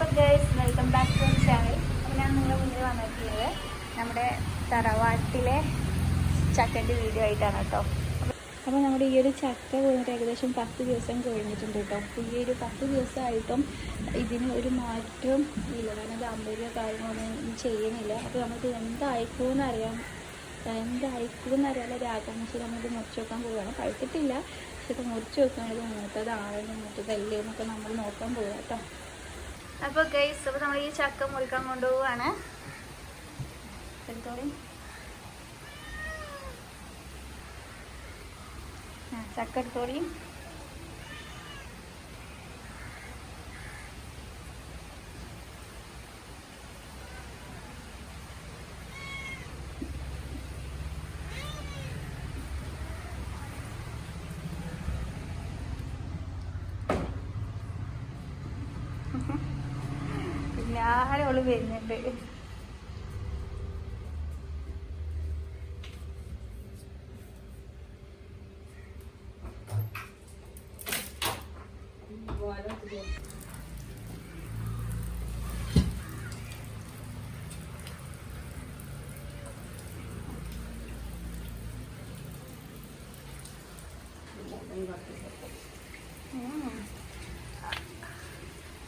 അപ്പോൾ girls welcome back to channel അപ്പോൾ ഞാൻ നിങ്ങളുടെ മുന്നിൽ വന്നിട്ടുള്ളത് നമ്മുടെ തറവാട്ടിലെ ചക്കന്റെ വീഡിയോ ആയിട്ടാണ് കേട്ടോ. അപ്പോൾ നമ്മുടെ ഈ ഒരു ചക്ക പോയിട്ട് ഏകദേശം പത്ത് ദിവസം കഴിഞ്ഞിട്ടുണ്ട് കേട്ടോ. അപ്പോൾ ഈ ഒരു പത്ത് ദിവസമായിട്ടും ഇതിന് ഒരു മാറ്റവും ഇല്ല. കാരണം ഇത് അമ്പലോ കാര്യങ്ങളൊന്നും ചെയ്യുന്നില്ല. അപ്പോൾ നമുക്ക് എന്തായിക്കുമെന്ന് അറിയാനുള്ള ഒരു ആകാംക്ഷ നമ്മളിത് മുറിച്ച് വെക്കാൻ പോവുകയാണ്. പഴുത്തിട്ടില്ല. പക്ഷെ ഇത് മുറിച്ച് വെക്കുന്നത് മൂത്തതാണെന്ന് മൂത്തതല്ലേ എന്നൊക്കെ നമ്മൾ നോക്കാൻ പോവുക കേട്ടോ. അപ്പോൾ ഗൈസ് അപ്പോൾ നമ്മൾ ഈ ചക്ക മുറിക്കാൻ കൊണ്ടുപോവാണ്. എടുത്തോളി. ചക്ക എടുത്തോളി. പിന്നാലെ ഓൾ വരുന്നുണ്ട് ഉം.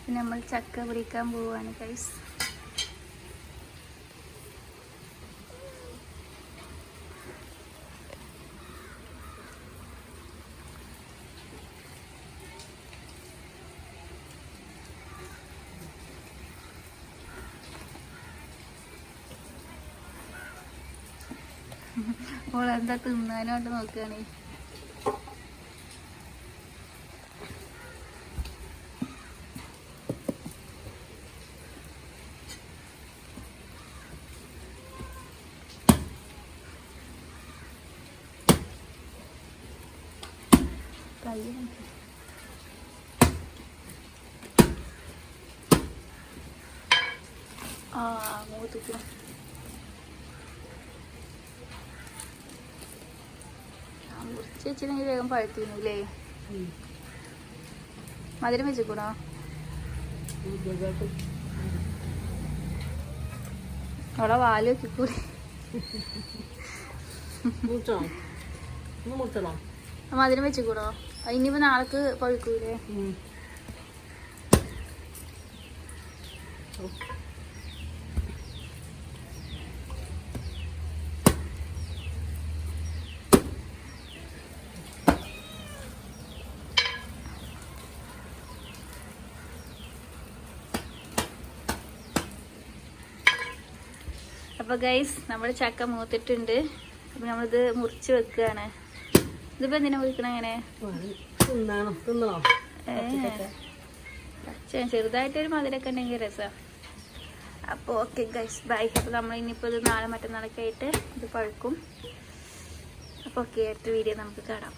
പിന്നെ നമ്മൾ ചക്ക പിടിക്കാൻ പോവാണ് കൈസ് അപ്പോൾ എന്താ തിന്നാനോട്ട് നോക്കുകയാണേ കയ്യിൽ ആ മൂത്തിക്കും മുറിച്ച് വെച്ചിട്ടുണ്ടെങ്കിൽ വേഗം പഴുത്തിരുന്നില്ലേ മധുരം വെച്ചിക്കൂടാ? അവിടെ വാൽ വെക്കൂടി മധുരം വെച്ചിക്കൂടോ? ഇനിയിപ്പോ നാളേക്ക് പഴുക്കൂലേ? അപ്പൊ ഗൈസ് നമ്മുടെ ചക്ക മൂത്തിട്ടുണ്ട്. അപ്പൊ നമ്മളിത് മുറിച്ച് വെക്കുകയാണ്. ഇതിപ്പോ എന്തിനാ തിന്നണോ? പച്ച ചെറുതായിട്ടൊരു മധുരൊക്കെ ഉണ്ടെങ്കിൽ രസം. അപ്പോൾ ഓക്കെ ഗൈസ് ബൈ അപ്പോൾ നമ്മൾ ഇനിയിപ്പോൾ ഇത് നാളെ മറ്റന്നാളൊക്കെ ആയിട്ട് ഇത് പഴുക്കും. അപ്പോൾ ഓക്കെ അടുത്ത വീഡിയോ നമുക്ക് കാണാം.